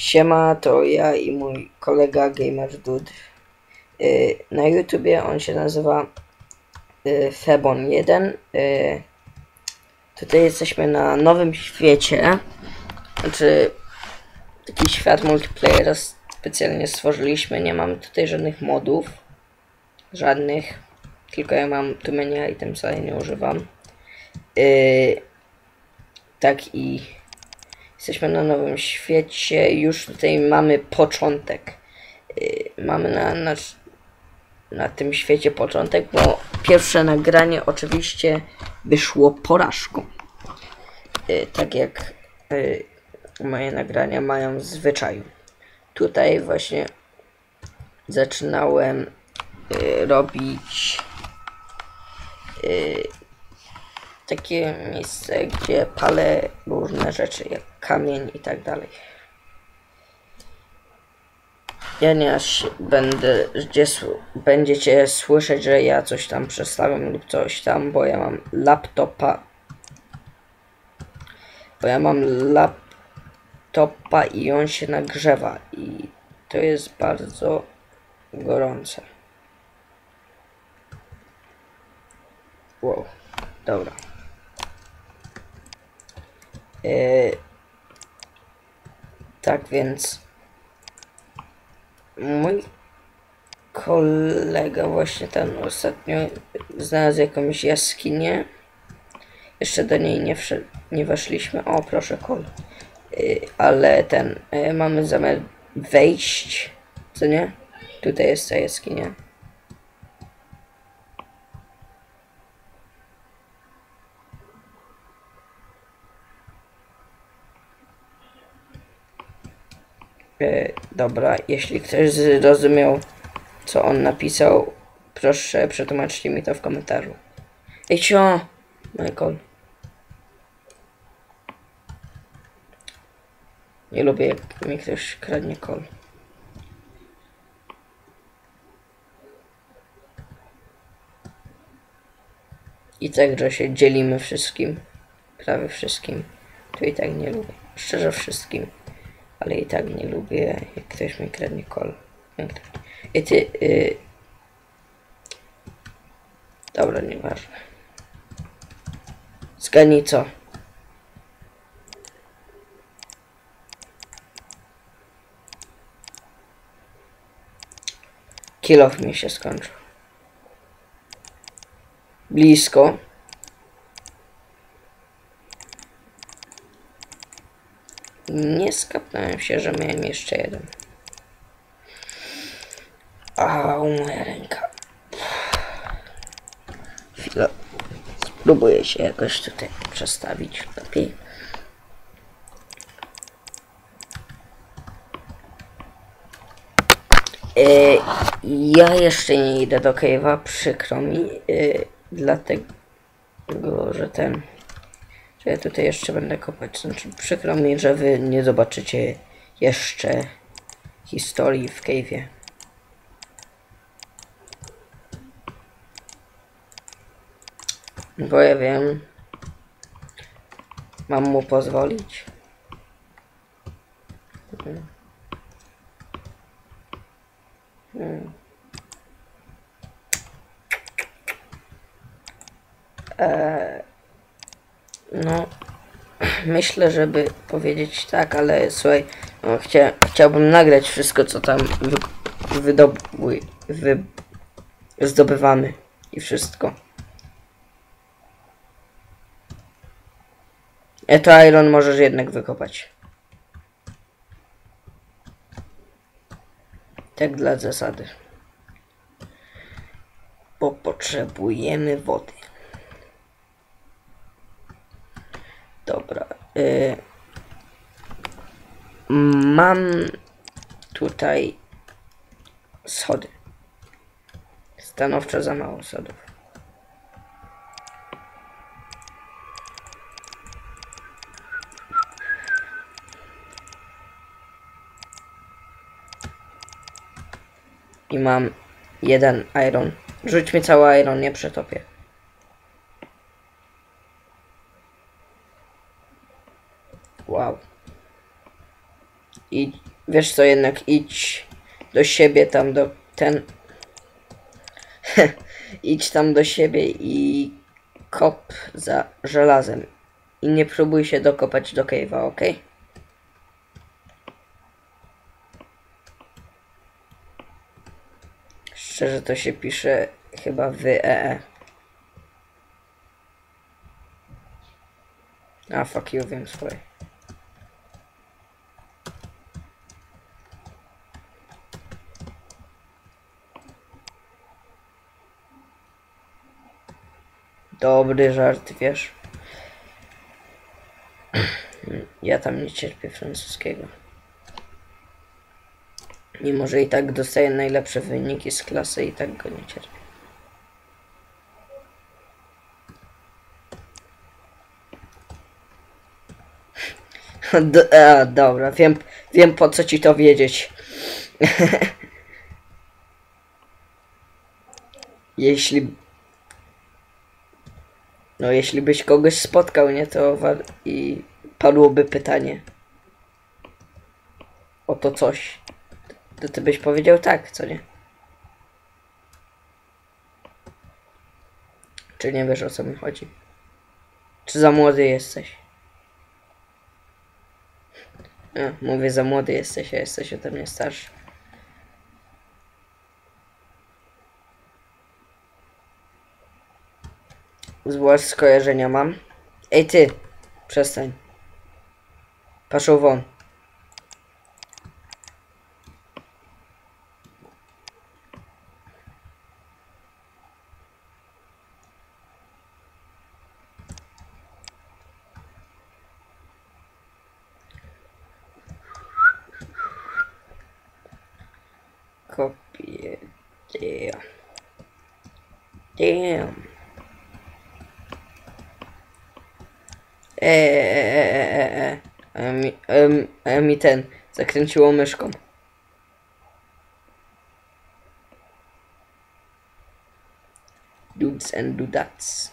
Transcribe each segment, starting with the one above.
Siema, to ja i mój kolega Gamer Dude. Y, Na YouTubie on się nazywa y, Febon1. Y, Tutaj jesteśmy na nowym świecie. Znaczy, taki świat multiplayera specjalnie stworzyliśmy. Nie mamy tutaj żadnych modów. Żadnych. Tylko ja mam tu menu i tym sobie nie używam. Y, tak i Jesteśmy na nowym świecie, już tutaj mamy początek. Yy, mamy na, na, na tym świecie początek, bo pierwsze nagranie oczywiście wyszło porażką. Yy, tak jak yy, moje nagrania mają w zwyczaju. Tutaj właśnie zaczynałem robić takie miejsce, gdzie palę różne rzeczy, jak kamień i tak dalej. Ja nie aż będę, gdzie będziecie słyszeć, że ja coś tam przestawiam lub coś tam, bo ja mam laptopa. Bo ja mam laptopa i on się nagrzewa i to jest bardzo gorące. Wow, dobra. Yy, tak więc mój kolega właśnie ten ostatnio znalazł jakąś jaskinię. Jeszcze do niej nie, nie weszliśmy. O, proszę, kol. Yy, ale ten, yy, mamy zamiar wejść, co nie? Tutaj jest ta jaskinia. E, dobra, jeśli ktoś zrozumiał, co on napisał, proszę przetłumaczcie mi to w komentarzu. Ej, cio! Michael. Nie lubię, jak mi ktoś kradnie kol. I tak, że się dzielimy wszystkim. Prawie wszystkim. To i tak nie lubię. Szczerze wszystkim ale i tak nie lubię, jak ktoś mi kradnie kol. Jak to- I ty... Y... Dobra, nieważne. Zgadnij co? Kilof mi się skończył. Blisko. Nie skapnąłem się, że miałem jeszcze jeden. Au, moja ręka. Chwilę. Spróbuję się jakoś tutaj przestawić lepiej. E, ja jeszcze nie idę do Cave'a, przykro mi, e, dlatego, że ten, że ja tutaj jeszcze będę kopać. Znaczy, przykro mi, że wy nie zobaczycie jeszcze historii w Cave'ie. Bo ja wiem, mam mu pozwolić. Hmm. Hmm. Eee, no, myślę, żeby powiedzieć tak, ale słuchaj, no, chcia, chciałbym nagrać wszystko, co tam wy, wy, zdobywamy i wszystko. E to Iron możesz jednak wykopać. Tak dla zasady. Bo potrzebujemy wody. Dobra. Y, mam tutaj schody. Stanowczo za mało schodów. I mam jeden iron. Rzuć mi cały iron, nie przetopię. Wow. I Wiesz co, jednak idź do siebie tam do ten. idź tam do siebie i kop za żelazem. I nie próbuj się dokopać do cave'a, ok? Szczerze to się pisze chyba w EE. A fuck you, wiem swoje. Dobry żart, wiesz. Ja tam nie cierpię francuskiego. Mimo, że i tak dostaję najlepsze wyniki z klasy i tak go nie cierpię. D a, dobra, wiem, wiem po co ci to wiedzieć. Jeśli no, jeśli byś kogoś spotkał, nie, to i padłoby pytanie o to coś, to ty byś powiedział tak, co nie? Czy nie wiesz o co mi chodzi? Czy za młody jesteś? A, mówię, za młody jesteś, a jesteś ode mnie starszy. Złe skojarzenia mam. Ej ty, przestań. Paszą won. Damn. Damn. Eee, mi, em, a mi ten zakręciło myszką. Dudes and dudats.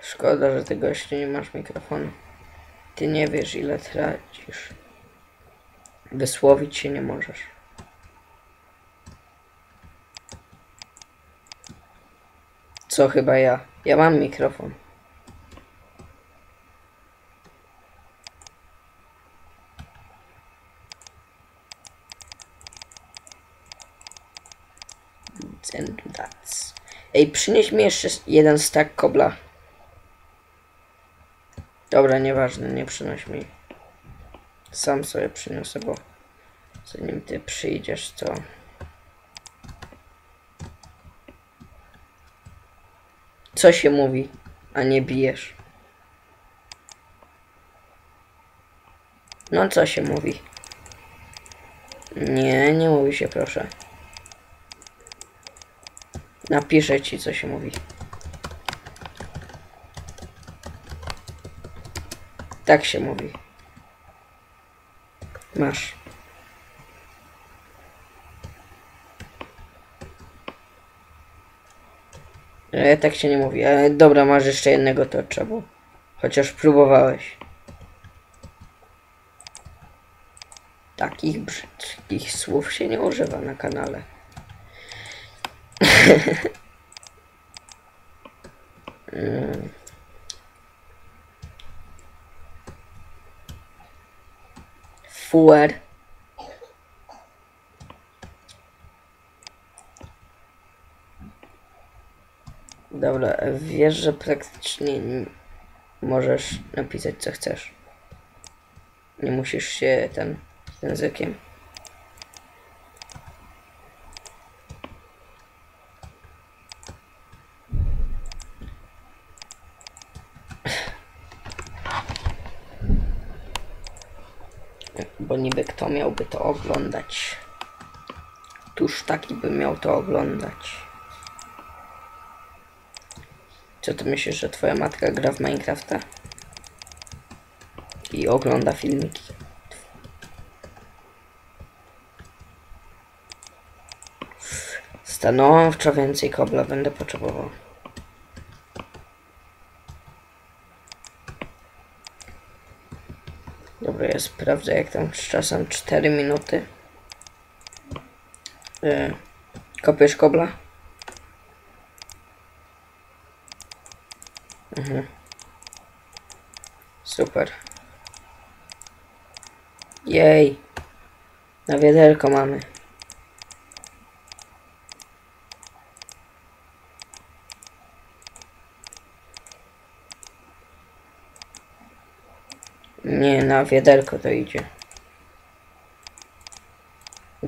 Szkoda, że ty gościu nie masz mikrofonu. Ty nie wiesz ile tracisz. Wysłowić się nie możesz. Co chyba ja? Ja mam mikrofon. Ej, przynieś mi jeszcze jeden stack kobla. Dobra, nieważne, nie przynoś mi. Sam sobie przyniosę, bo zanim ty przyjdziesz, to... Co się mówi, a nie bijesz? No co się mówi? Nie, nie mówi się, proszę. Napiszę ci, co się mówi. Tak się mówi. Masz. E, tak się nie mówi. E, dobra, masz jeszcze jednego tocza, bo chociaż próbowałeś. Takich brzydkich słów się nie używa na kanale. Mm. Fuer. Dobra, wiesz, że praktycznie możesz napisać co chcesz. Nie musisz się ten językiem. Bo niby kto miałby to oglądać? Tuż taki by miał to oglądać. Co ty myślisz, że twoja matka gra w Minecrafta? I ogląda filmiki. Stanowczo więcej kobla będę potrzebował. Dobra, ja sprawdzę jak tam czasem 4 minuty. Yy, kopiesz kobla? Mhm. Super. Jej. Na wiaderko mamy. Nie, na wiaderko to idzie.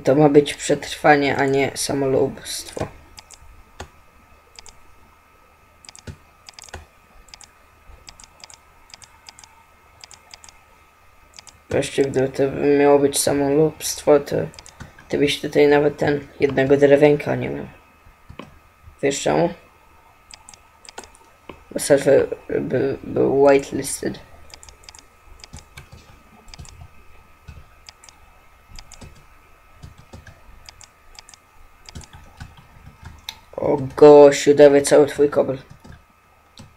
To ma być przetrwanie, a nie samolubstwo. Właściwie gdyby to miało być samolubstwo, to ty byś tutaj nawet ten jednego drewienka nie miał. Wiesz czemu? Bo serwer by, był whitelisted. O gościu, dawaj cały twój kobel.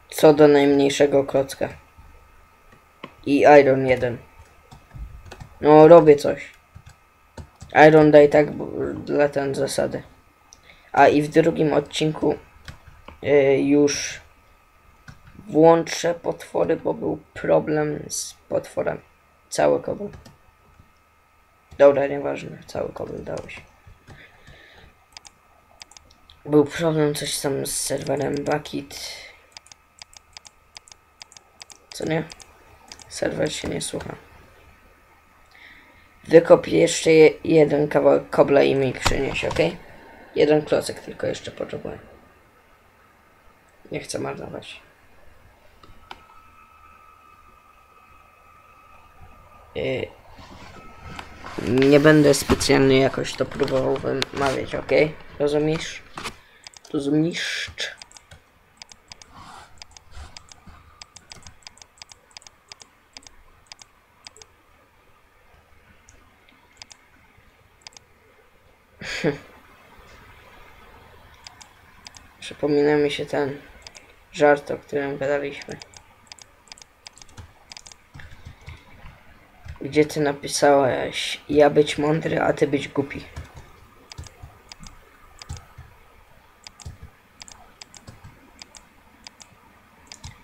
Co do najmniejszego klocka. I iron jeden. No, robię coś. Iron daj tak dla ten zasady. A i w drugim odcinku y, już włączę potwory, bo był problem z potworem. Cały kobel. Dobra, nieważne. Cały kobel dałeś. Był problem coś tam z serwerem Bucket. Co nie? Serwer się nie słucha. Wykop jeszcze je, jeden kawałek kobla i mi przynieś, ok? Jeden klocek tylko jeszcze potrzebuję. Nie chcę marnować. Yy, nie będę specjalnie jakoś to próbował wymawiać, ok? Rozumiesz? Rozumiesz? Przypomina mi się ten żart, o którym gadaliśmy. Gdzie ty napisałeś, ja być mądry, a ty być głupi.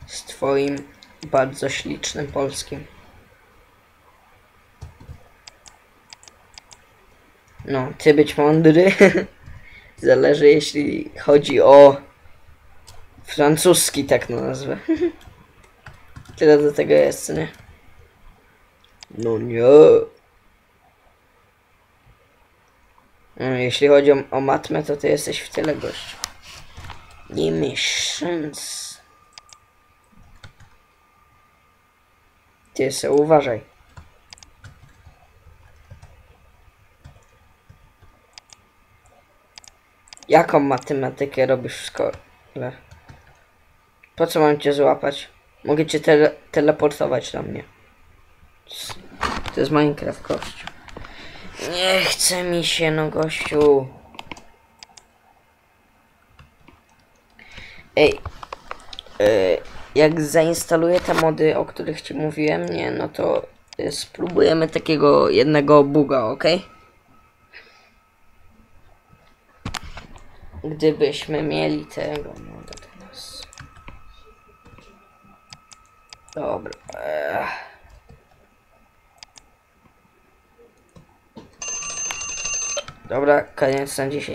Z twoim bardzo ślicznym polskim. No, ty być mądry. Zależy jeśli chodzi o francuski, tak na nazwę. Tyle do tego jest, nie? No nie. No, jeśli chodzi o, o matmę, to ty jesteś w tyle gościu. Nie szans. Ty se uważaj. Jaką matematykę robisz w szkole? Po co mam cię złapać? Mogę cię tele teleportować do mnie. To jest Minecraft, gościu. Nie chce mi się, no gościu. Ej. y, jak zainstaluję te mody, o których ci mówiłem, nie, no to y, spróbujemy takiego jednego buga, ok? Gdybyśmy mieli tego moda teraz. Dobra. Ech. Dobra, koniec na dzisiaj.